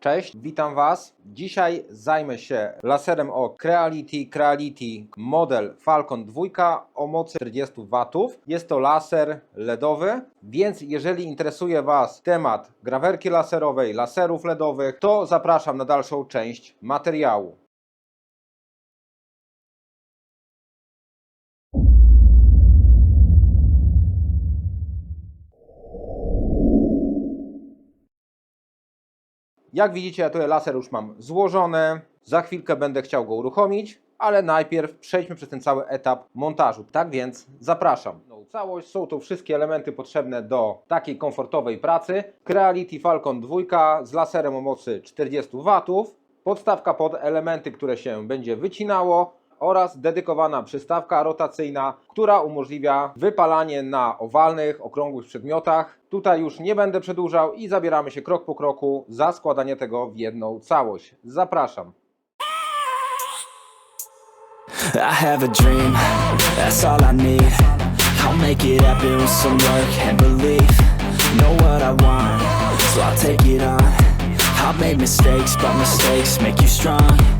Cześć, witam Was. Dzisiaj zajmę się laserem o Creality Creality model Falcon 2 o mocy 40 W. Jest to laser LEDowy, więc jeżeli interesuje Was temat grawerki laserowej, laserów LEDowych, to zapraszam na dalszą część materiału. Jak widzicie, ja tutaj laser już mam złożony. Za chwilkę będę chciał go uruchomić, ale najpierw przejdźmy przez ten cały etap montażu. Tak więc zapraszam. Całość są tu wszystkie elementy potrzebne do takiej komfortowej pracy. Creality Falcon 2 z laserem o mocy 40 W. Podstawka pod elementy, które się będzie wycinało oraz dedykowana przystawka rotacyjna, która umożliwia wypalanie na owalnych, okrągłych przedmiotach. Tutaj już nie będę przedłużał i zabieramy się krok po kroku za składanie tego w jedną całość. Zapraszam. I have a dream, that's all I need. I'll make it happen with some work and belief. Know what I want, so I'll take it on. I've made mistakes, but mistakes make you strong.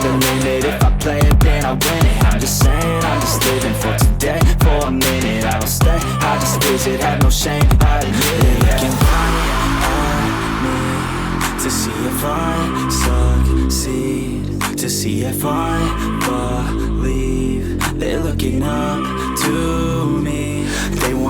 the limit. If I play it, then I win it. I'm just saying, I'm just living for today, for a minute. I don't stay, I just visit, have no shame. I admit it. Looking right at me to see if I succeed, to see if I believe. They're looking up to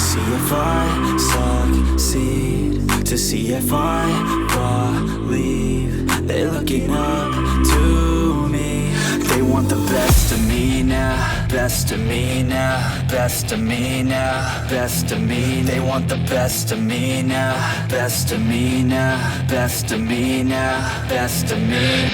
see if I succeed, to see if I believe. They're looking up to me. They want the best of me now, best of me now, best of me now, best of me. They want the best of me now, best of me now, best of me now, best of me.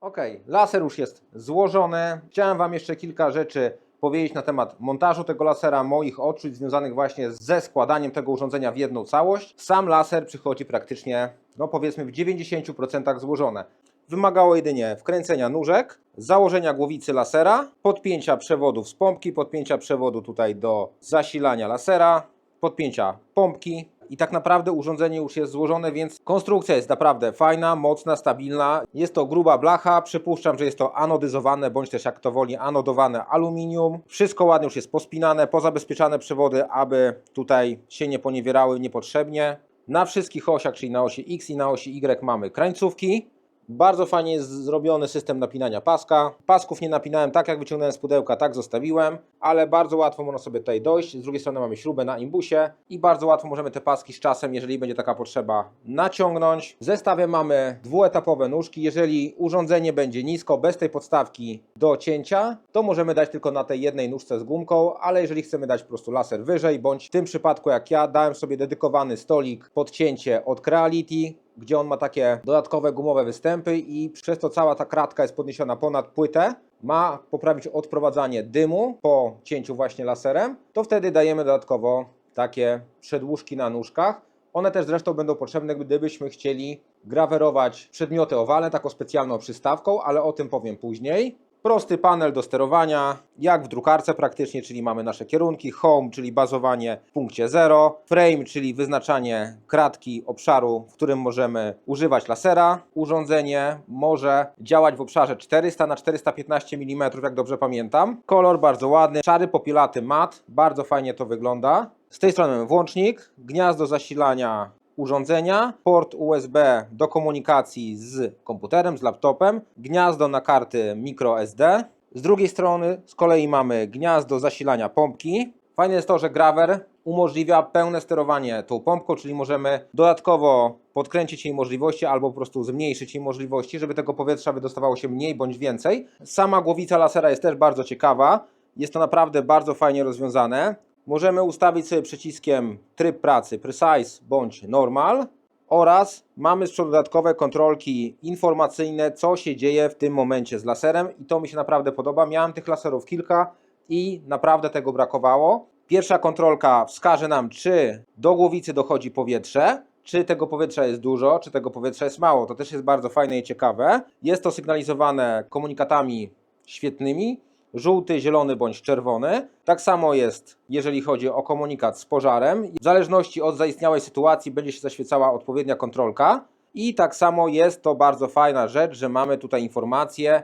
Ok, laser już jest złożony. Chciałem Wam jeszcze kilka rzeczy powiedzieć na temat montażu tego lasera, moich odczuć związanych właśnie ze składaniem tego urządzenia w jedną całość. Sam laser przychodzi praktycznie, no powiedzmy w 90% złożone. Wymagało jedynie wkręcenia nóżek, założenia głowicy lasera, podpięcia przewodów z pompki, podpięcia przewodu tutaj do zasilania lasera, podpięcia pompki i tak naprawdę urządzenie już jest złożone, więc konstrukcja jest naprawdę fajna, mocna, stabilna. Jest to gruba blacha, przypuszczam, że jest to anodyzowane, bądź też jak to woli, anodowane aluminium. Wszystko ładnie już jest pospinane, pozabezpieczane przewody, aby tutaj się nie poniewierały niepotrzebnie. Na wszystkich osiach, czyli na osi X i na osi Y mamy krańcówki. Bardzo fajnie jest zrobiony system napinania paska. Pasków nie napinałem tak, jak wyciągnąłem z pudełka, tak zostawiłem, ale bardzo łatwo można sobie tutaj dojść. Z drugiej strony mamy śrubę na imbusie i bardzo łatwo możemy te paski z czasem, jeżeli będzie taka potrzeba, naciągnąć. W zestawie mamy dwuetapowe nóżki. Jeżeli urządzenie będzie nisko, bez tej podstawki do cięcia, to możemy dać tylko na tej jednej nóżce z gumką, ale jeżeli chcemy dać po prostu laser wyżej, bądź w tym przypadku jak ja, dałem sobie dedykowany stolik pod cięcie od Creality, gdzie on ma takie dodatkowe gumowe występy i przez to cała ta kratka jest podniesiona ponad płytę. Ma poprawić odprowadzanie dymu po cięciu właśnie laserem, to wtedy dajemy dodatkowo takie przedłużki na nóżkach. One też zresztą będą potrzebne, gdybyśmy chcieli grawerować przedmioty owalne taką specjalną przystawką, ale o tym powiem później. Prosty panel do sterowania, jak w drukarce praktycznie, czyli mamy nasze kierunki, home, czyli bazowanie w punkcie 0, frame, czyli wyznaczanie kratki obszaru, w którym możemy używać lasera. Urządzenie może działać w obszarze 400 na 415 mm, jak dobrze pamiętam. Kolor bardzo ładny, szary popielaty mat, bardzo fajnie to wygląda. Z tej strony mamy włącznik, gniazdo zasilania urządzenia, port USB do komunikacji z komputerem, z laptopem, gniazdo na karty microSD. Z drugiej strony z kolei mamy gniazdo zasilania pompki. Fajne jest to, że Graver umożliwia pełne sterowanie tą pompką, czyli możemy dodatkowo podkręcić jej możliwości albo po prostu zmniejszyć jej możliwości, żeby tego powietrza wydostawało się mniej bądź więcej. Sama głowica lasera jest też bardzo ciekawa. Jest to naprawdę bardzo fajnie rozwiązane. Możemy ustawić sobie przyciskiem tryb pracy Precise bądź Normal oraz mamy przodu dodatkowe kontrolki informacyjne, co się dzieje w tym momencie z laserem i to mi się naprawdę podoba. Miałem tych laserów kilka i naprawdę tego brakowało. Pierwsza kontrolka wskaże nam, czy do głowicy dochodzi powietrze, czy tego powietrza jest dużo, czy tego powietrza jest mało. To też jest bardzo fajne i ciekawe. Jest to sygnalizowane komunikatami świetnymi żółty, zielony bądź czerwony. Tak samo jest, jeżeli chodzi o komunikat z pożarem. W zależności od zaistniałej sytuacji będzie się zaświecała odpowiednia kontrolka. I tak samo jest to bardzo fajna rzecz, że mamy tutaj informacje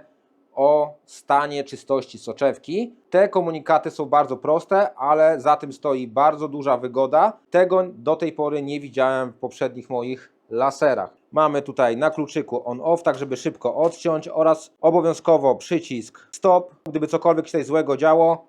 o stanie czystości soczewki. Te komunikaty są bardzo proste, ale za tym stoi bardzo duża wygoda. Tego do tej pory nie widziałem w poprzednich moich laserach. Mamy tutaj na kluczyku on-off, tak żeby szybko odciąć oraz obowiązkowo przycisk stop. Gdyby cokolwiek się tutaj złego działo,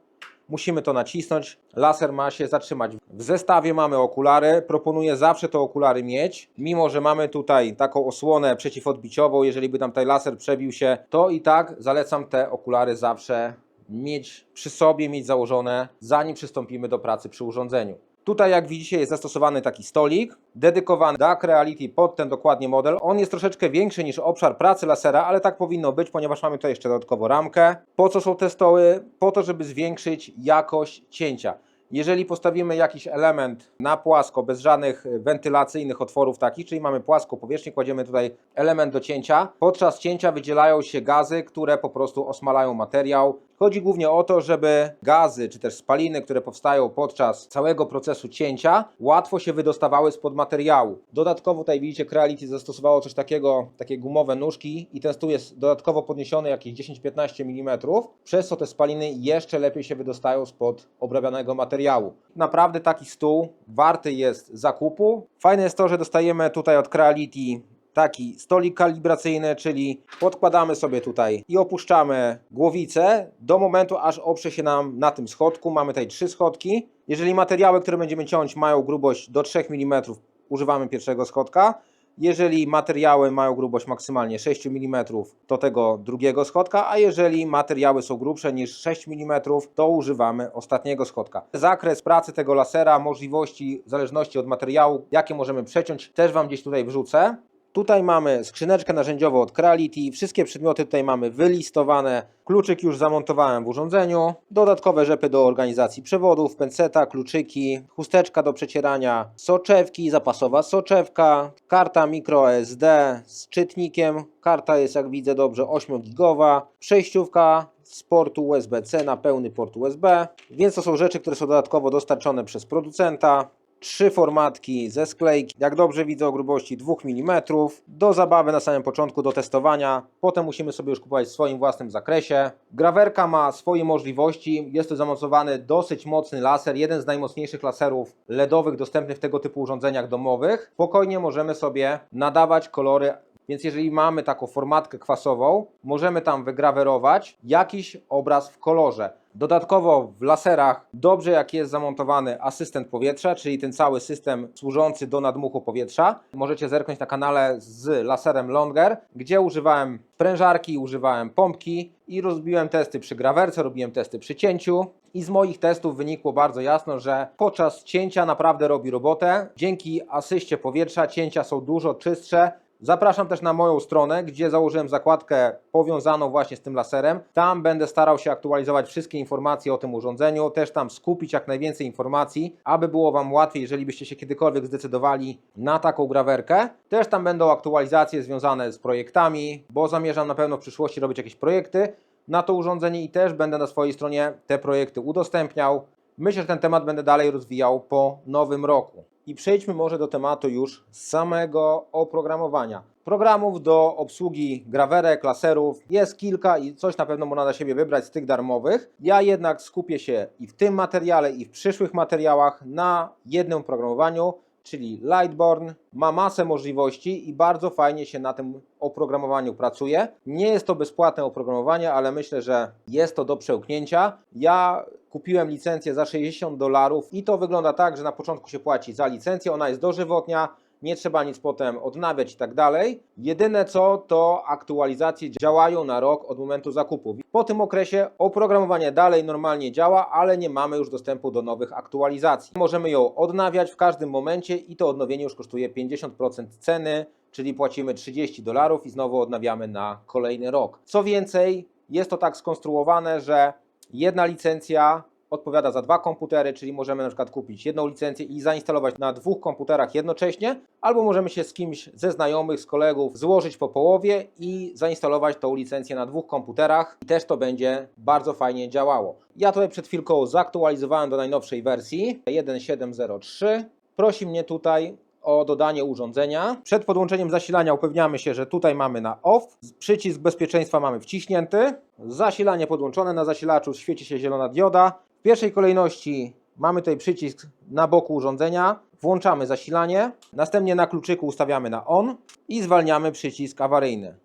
musimy to nacisnąć. Laser ma się zatrzymać. W zestawie mamy okulary. Proponuję zawsze te okulary mieć. Mimo, że mamy tutaj taką osłonę przeciwodbiciową, jeżeli by tam tutaj laser przebił się, to i tak zalecam te okulary zawsze mieć przy sobie, mieć założone, zanim przystąpimy do pracy przy urządzeniu. Tutaj, jak widzicie, jest zastosowany taki stolik, dedykowany Dark Reality pod ten dokładnie model. On jest troszeczkę większy niż obszar pracy lasera, ale tak powinno być, ponieważ mamy tutaj jeszcze dodatkowo ramkę. Po co są te stoły? Po to, żeby zwiększyć jakość cięcia. Jeżeli postawimy jakiś element na płasko, bez żadnych wentylacyjnych otworów takich, czyli mamy płaską powierzchnię, kładziemy tutaj element do cięcia, podczas cięcia wydzielają się gazy, które po prostu osmalają materiał. Chodzi głównie o to, żeby gazy czy też spaliny, które powstają podczas całego procesu cięcia, łatwo się wydostawały spod materiału. Dodatkowo tutaj widzicie, Creality zastosowało coś takiego, takie gumowe nóżki i ten stół jest dodatkowo podniesiony jakieś 10-15 mm, przez co te spaliny jeszcze lepiej się wydostają spod obrabianego materiału. Naprawdę taki stół warty jest zakupu. Fajne jest to, że dostajemy tutaj od Creality taki stolik kalibracyjny, czyli podkładamy sobie tutaj i opuszczamy głowicę do momentu, aż oprze się nam na tym schodku. Mamy tutaj trzy schodki. Jeżeli materiały, które będziemy ciąć mają grubość do 3 mm, używamy pierwszego schodka. Jeżeli materiały mają grubość maksymalnie 6 mm, to tego drugiego schodka, a jeżeli materiały są grubsze niż 6 mm, to używamy ostatniego schodka. Zakres pracy tego lasera, możliwości w zależności od materiału, jakie możemy przeciąć, też Wam gdzieś tutaj wrzucę. Tutaj mamy skrzyneczkę narzędziową od Creality. Wszystkie przedmioty tutaj mamy wylistowane. Kluczyk już zamontowałem w urządzeniu. Dodatkowe rzepy do organizacji przewodów, penseta, kluczyki, chusteczka do przecierania, soczewki, zapasowa soczewka, karta microSD z czytnikiem. Karta jest jak widzę dobrze 8-gigowa. Przejściówka z portu USB-C na pełny port USB. Więc to są rzeczy, które są dodatkowo dostarczone przez producenta trzy formatki ze sklejki, jak dobrze widzę o grubości 2 mm, do zabawy na samym początku, do testowania. Potem musimy sobie już kupować w swoim własnym zakresie. Grawerka ma swoje możliwości, jest tu zamocowany dosyć mocny laser, jeden z najmocniejszych laserów LEDowych dostępnych w tego typu urządzeniach domowych. Spokojnie możemy sobie nadawać kolory Więc jeżeli mamy taką formatkę kwasową, możemy tam wygrawerować jakiś obraz w kolorze. Dodatkowo w laserach dobrze jak jest zamontowany asystent powietrza, czyli ten cały system służący do nadmuchu powietrza. Możecie zerknąć na kanale z laserem Longer, gdzie używałem prężarki, używałem pompki i rozbiłem testy przy grawerce, robiłem testy przy cięciu. I z moich testów wynikło bardzo jasno, że podczas cięcia naprawdę robi robotę. Dzięki asyście powietrza cięcia są dużo czystsze, Zapraszam też na moją stronę, gdzie założyłem zakładkę powiązaną właśnie z tym laserem. Tam będę starał się aktualizować wszystkie informacje o tym urządzeniu, też tam skupić jak najwięcej informacji, aby było Wam łatwiej, jeżeli byście się kiedykolwiek zdecydowali na taką grawerkę. Też tam będą aktualizacje związane z projektami, bo zamierzam na pewno w przyszłości robić jakieś projekty na to urządzenie i też będę na swojej stronie te projekty udostępniał. Myślę, że ten temat będę dalej rozwijał po nowym roku. I przejdźmy może do tematu już samego oprogramowania. Programów do obsługi grawerek, laserów jest kilka i coś na pewno można dla siebie wybrać z tych darmowych. Ja jednak skupię się i w tym materiale, i w przyszłych materiałach na jednym oprogramowaniu, czyli Lightborn. Ma masę możliwości i bardzo fajnie się na tym oprogramowaniu pracuje. Nie jest to bezpłatne oprogramowanie, ale myślę, że jest to do przełknięcia. Ja kupiłem licencję za 60 dolarów i to wygląda tak, że na początku się płaci za licencję, ona jest dożywotnia, nie trzeba nic potem odnawiać i tak dalej. Jedyne co to aktualizacje działają na rok od momentu zakupu. Po tym okresie oprogramowanie dalej normalnie działa, ale nie mamy już dostępu do nowych aktualizacji. Możemy ją odnawiać w każdym momencie i to odnowienie już kosztuje 50% ceny, czyli płacimy 30 dolarów i znowu odnawiamy na kolejny rok. Co więcej, jest to tak skonstruowane, że jedna licencja odpowiada za dwa komputery, czyli możemy na przykład kupić jedną licencję i zainstalować na dwóch komputerach jednocześnie, albo możemy się z kimś ze znajomych, z kolegów złożyć po połowie i zainstalować tą licencję na dwóch komputerach i też to będzie bardzo fajnie działało. Ja tutaj przed chwilką zaktualizowałem do najnowszej wersji 1.7.03. Prosi mnie tutaj o dodanie urządzenia. Przed podłączeniem zasilania upewniamy się, że tutaj mamy na off. Przycisk bezpieczeństwa mamy wciśnięty. Zasilanie podłączone. Na zasilaczu świeci się zielona dioda. W pierwszej kolejności mamy tutaj przycisk na boku urządzenia. Włączamy zasilanie. Następnie na kluczyku ustawiamy na on i zwalniamy przycisk awaryjny.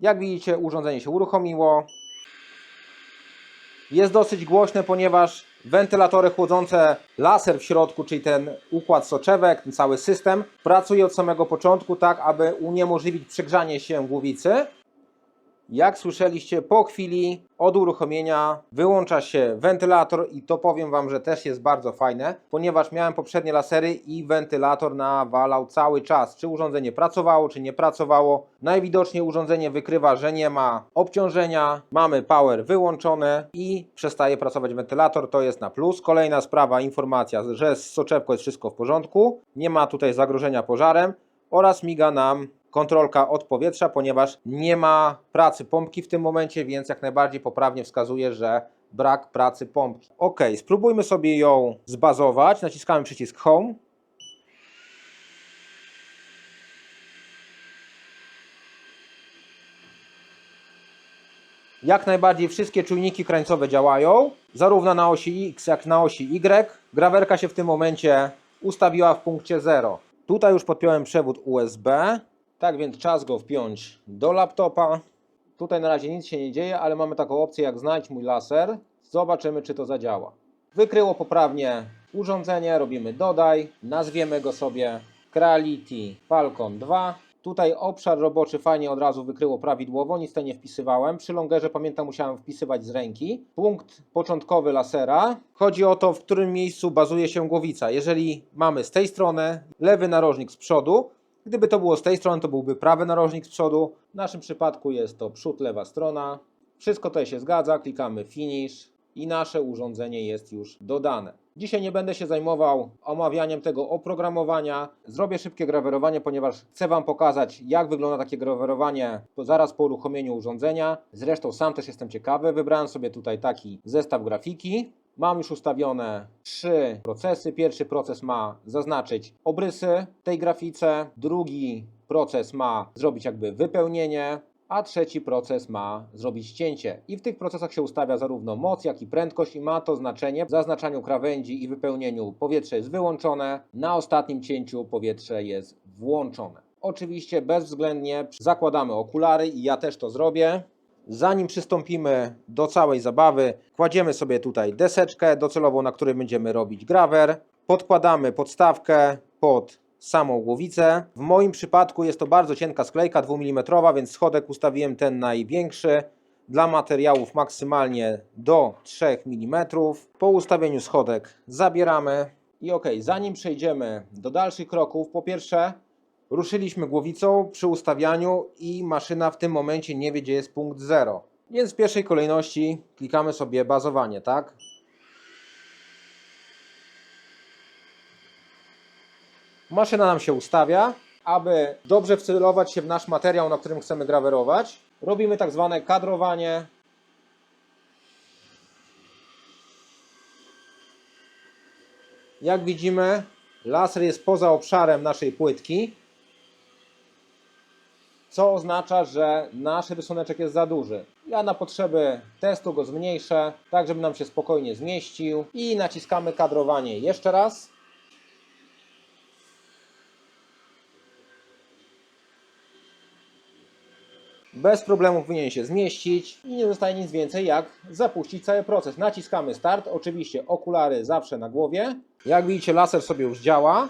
Jak widzicie, urządzenie się uruchomiło. Jest dosyć głośne, ponieważ wentylatory chłodzące laser w środku, czyli ten układ soczewek, ten cały system, pracuje od samego początku tak, aby uniemożliwić przegrzanie się głowicy. Jak słyszeliście, po chwili od uruchomienia wyłącza się wentylator i to powiem Wam, że też jest bardzo fajne, ponieważ miałem poprzednie lasery i wentylator nawalał cały czas. Czy urządzenie pracowało, czy nie pracowało. Najwidoczniej urządzenie wykrywa, że nie ma obciążenia, mamy power wyłączony i przestaje pracować wentylator, to jest na plus. Kolejna sprawa, informacja, że z soczewką jest wszystko w porządku, nie ma tutaj zagrożenia pożarem oraz miga nam kontrolka od powietrza, ponieważ nie ma pracy pompki w tym momencie, więc jak najbardziej poprawnie wskazuje, że brak pracy pompki. Ok, spróbujmy sobie ją zbazować. Naciskamy przycisk Home. Jak najbardziej wszystkie czujniki krańcowe działają, zarówno na osi X, jak na osi Y. Grawerka się w tym momencie ustawiła w punkcie 0. Tutaj już podpiąłem przewód USB, tak więc czas go wpiąć do laptopa. Tutaj na razie nic się nie dzieje, ale mamy taką opcję jak znajdź mój laser. Zobaczymy czy to zadziała. Wykryło poprawnie urządzenie, robimy dodaj, nazwiemy go sobie Creality Falcon 2. Tutaj obszar roboczy fajnie od razu wykryło prawidłowo, nic tutaj nie wpisywałem. Przy longerze pamiętam musiałem wpisywać z ręki. Punkt początkowy lasera. Chodzi o to, w którym miejscu bazuje się głowica. Jeżeli mamy z tej strony lewy narożnik z przodu, Gdyby to było z tej strony, to byłby prawy narożnik z przodu. W naszym przypadku jest to przód, lewa strona. Wszystko tutaj się zgadza, klikamy Finish i nasze urządzenie jest już dodane. Dzisiaj nie będę się zajmował omawianiem tego oprogramowania. Zrobię szybkie grawerowanie, ponieważ chcę Wam pokazać, jak wygląda takie grawerowanie zaraz po uruchomieniu urządzenia. Zresztą sam też jestem ciekawy. Wybrałem sobie tutaj taki zestaw grafiki. Mam już ustawione trzy procesy. Pierwszy proces ma zaznaczyć obrysy tej grafice, drugi proces ma zrobić jakby wypełnienie, a trzeci proces ma zrobić cięcie. I w tych procesach się ustawia zarówno moc, jak i prędkość i ma to znaczenie w zaznaczaniu krawędzi i wypełnieniu powietrze jest wyłączone, na ostatnim cięciu powietrze jest włączone. Oczywiście bezwzględnie zakładamy okulary i ja też to zrobię. Zanim przystąpimy do całej zabawy, kładziemy sobie tutaj deseczkę docelową, na której będziemy robić grawer. Podkładamy podstawkę pod samą głowicę. W moim przypadku jest to bardzo cienka sklejka 2 mm, więc schodek ustawiłem ten największy. Dla materiałów maksymalnie do 3 mm. Po ustawieniu schodek zabieramy. I ok, zanim przejdziemy do dalszych kroków, po pierwsze ruszyliśmy głowicą przy ustawianiu i maszyna w tym momencie nie wie, gdzie jest punkt 0. Więc w pierwszej kolejności klikamy sobie bazowanie, tak? Maszyna nam się ustawia. Aby dobrze wcelować się w nasz materiał, na którym chcemy grawerować, robimy tak zwane kadrowanie. Jak widzimy, laser jest poza obszarem naszej płytki, co oznacza, że nasz rysuneczek jest za duży. Ja na potrzeby testu go zmniejszę, tak żeby nam się spokojnie zmieścił i naciskamy kadrowanie jeszcze raz. Bez problemu powinien się zmieścić i nie zostaje nic więcej jak zapuścić cały proces. Naciskamy start, oczywiście okulary zawsze na głowie. Jak widzicie laser sobie już działa.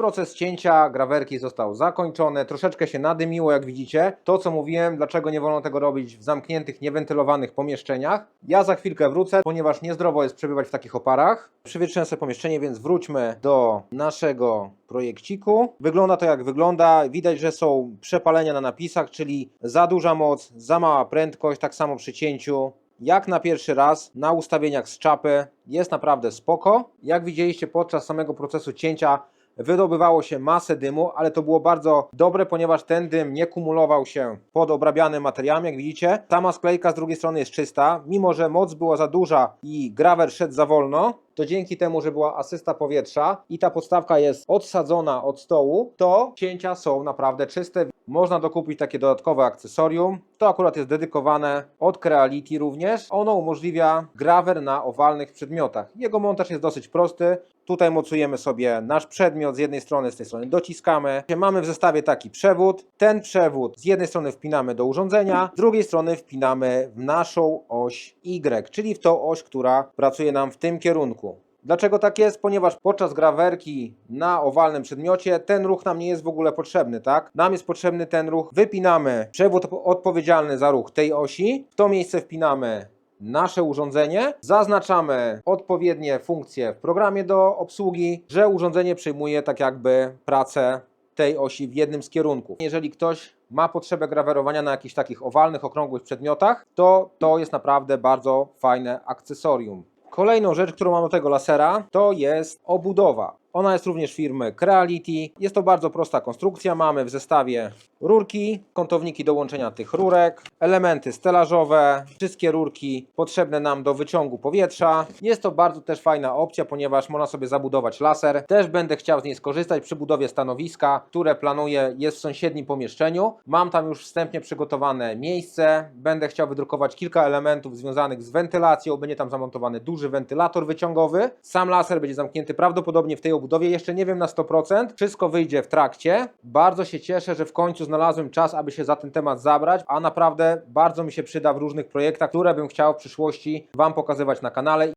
Proces cięcia grawerki został zakończony. Troszeczkę się nadymiło, jak widzicie. To, co mówiłem, dlaczego nie wolno tego robić w zamkniętych, niewentylowanych pomieszczeniach. Ja za chwilkę wrócę, ponieważ niezdrowo jest przebywać w takich oparach. Przywietrzyłem sobie pomieszczenie, więc wróćmy do naszego projekciku. Wygląda to jak wygląda. Widać, że są przepalenia na napisach, czyli za duża moc, za mała prędkość, tak samo przy cięciu jak na pierwszy raz na ustawieniach z czapy jest naprawdę spoko. Jak widzieliście podczas samego procesu cięcia wydobywało się masę dymu, ale to było bardzo dobre, ponieważ ten dym nie kumulował się pod obrabianym materiałem, jak widzicie. Sama sklejka z drugiej strony jest czysta, mimo że moc była za duża i grawer szedł za wolno, to dzięki temu, że była asysta powietrza i ta podstawka jest odsadzona od stołu, to cięcia są naprawdę czyste. Można dokupić takie dodatkowe akcesorium. To akurat jest dedykowane od Creality również. Ono umożliwia grawer na owalnych przedmiotach. Jego montaż jest dosyć prosty. Tutaj mocujemy sobie nasz przedmiot z jednej strony, z tej strony dociskamy. Mamy w zestawie taki przewód. Ten przewód z jednej strony wpinamy do urządzenia, z drugiej strony wpinamy w naszą oś Y, czyli w tą oś, która pracuje nam w tym kierunku. Dlaczego tak jest? Ponieważ podczas grawerki na owalnym przedmiocie ten ruch nam nie jest w ogóle potrzebny, tak? Nam jest potrzebny ten ruch. Wypinamy przewód odpowiedzialny za ruch tej osi. W to miejsce wpinamy nasze urządzenie, zaznaczamy odpowiednie funkcje w programie do obsługi, że urządzenie przyjmuje tak jakby pracę tej osi w jednym z kierunków. Jeżeli ktoś ma potrzebę grawerowania na jakichś takich owalnych, okrągłych przedmiotach, to to jest naprawdę bardzo fajne akcesorium. Kolejną rzecz, którą mam do tego lasera, to jest obudowa. Ona jest również firmy Creality. Jest to bardzo prosta konstrukcja. Mamy w zestawie rurki, kątowniki do łączenia tych rurek, elementy stelażowe, wszystkie rurki potrzebne nam do wyciągu powietrza. Jest to bardzo też fajna opcja, ponieważ można sobie zabudować laser. Też będę chciał z niej skorzystać przy budowie stanowiska, które planuję jest w sąsiednim pomieszczeniu. Mam tam już wstępnie przygotowane miejsce. Będę chciał wydrukować kilka elementów związanych z wentylacją. Będzie tam zamontowany duży wentylator wyciągowy. Sam laser będzie zamknięty prawdopodobnie w tej obudowie. Jeszcze nie wiem na 100%. Wszystko wyjdzie w trakcie. Bardzo się cieszę, że w końcu znalazłem czas, aby się za ten temat zabrać, a naprawdę bardzo mi się przyda w różnych projektach, które bym chciał w przyszłości Wam pokazywać na kanale.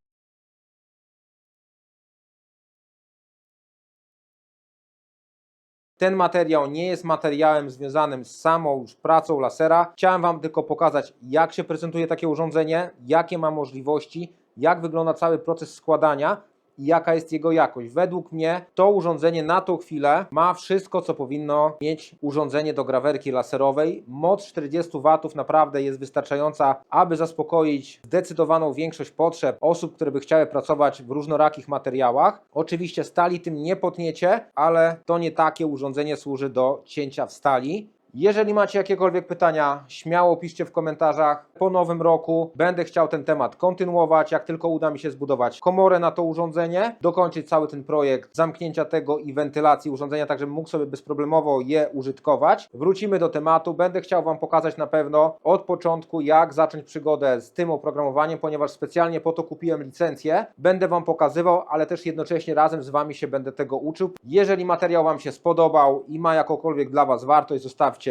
Ten materiał nie jest materiałem związanym z samą już pracą lasera. Chciałem Wam tylko pokazać, jak się prezentuje takie urządzenie, jakie ma możliwości, jak wygląda cały proces składania i jaka jest jego jakość. Według mnie to urządzenie na tą chwilę ma wszystko, co powinno mieć urządzenie do grawerki laserowej. Moc 40 W naprawdę jest wystarczająca, aby zaspokoić zdecydowaną większość potrzeb osób, które by chciały pracować w różnorakich materiałach. Oczywiście stali tym nie potniecie, ale to nie takie urządzenie służy do cięcia w stali. Jeżeli macie jakiekolwiek pytania, śmiało piszcie w komentarzach. Po nowym roku będę chciał ten temat kontynuować. Jak tylko uda mi się zbudować komorę na to urządzenie, dokończyć cały ten projekt zamknięcia tego i wentylacji urządzenia, tak żebym mógł sobie bezproblemowo je użytkować. Wrócimy do tematu. Będę chciał Wam pokazać na pewno od początku, jak zacząć przygodę z tym oprogramowaniem, ponieważ specjalnie po to kupiłem licencję. Będę Wam pokazywał, ale też jednocześnie razem z Wami się będę tego uczył. Jeżeli materiał Wam się spodobał i ma jakąkolwiek dla Was wartość, zostawcie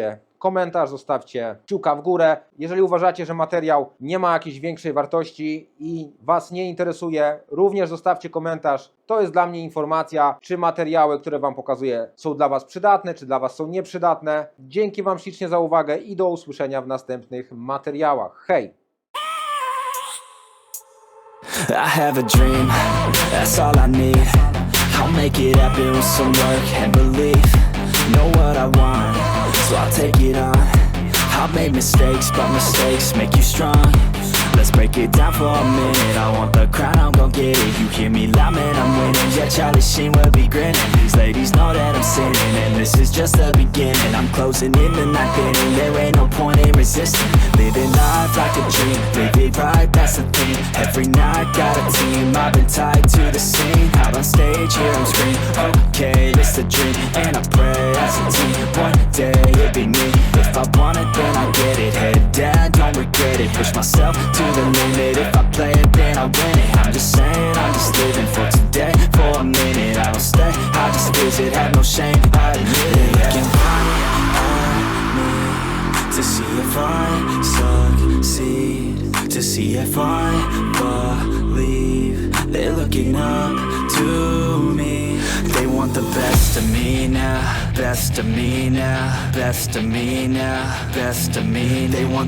komentarz, zostawcie kciuka w górę. Jeżeli uważacie, że materiał nie ma jakiejś większej wartości i Was nie interesuje, również zostawcie komentarz. To jest dla mnie informacja, czy materiały, które Wam pokazuję, są dla Was przydatne, czy dla Was są nieprzydatne. Dzięki Wam ślicznie za uwagę i do usłyszenia w następnych materiałach. Hej! I have a dream, that's all I need. I'll make it happen with some work and belief. Know what I want, so I'll take it on. I've made mistakes, but mistakes make you strong. Let's break it down for a minute. I want the crown, I'm gon' get it. You hear me loud, man, I'm winning. Yeah, Charlie Sheen will be grinning. These ladies know that I'm sinning, and this is just the beginning. I'm closing in the ninth inning. There ain't no point in resisting. Living life like a dream, live it right, that's the thing. Every night, got a team. I've been tied to the scene.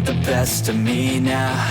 The best of me now.